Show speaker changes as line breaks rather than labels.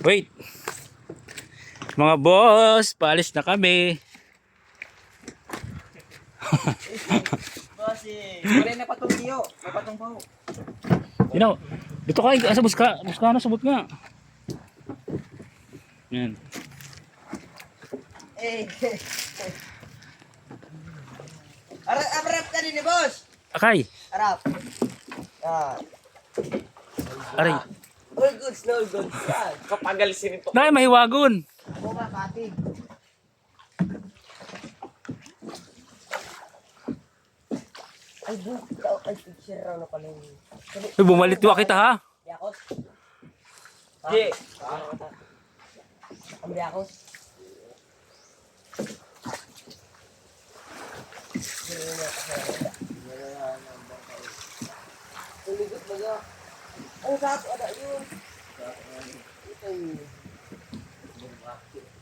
Wait. Mga boss, paalis na kami.
Bossy. Wala na patong iyo. May patong pa.
You know, dito ka, asa buska, buska na subot nga. Yan.
Eh. Arap, arap ka din ni boss.
Akay,
Arap. Ah.
aray.
Goods, no goods. Ah, Kapagal sinito.
Dahil mahiwagon.
Ako nga, katig. Ay, buka. Ay, picture raw na pala yun.
Uy, bumalitwa kita ha.
Yakot? Di. Ang yakot? Tuligot ba ga? Ang sapo, ada yun. Ito yun.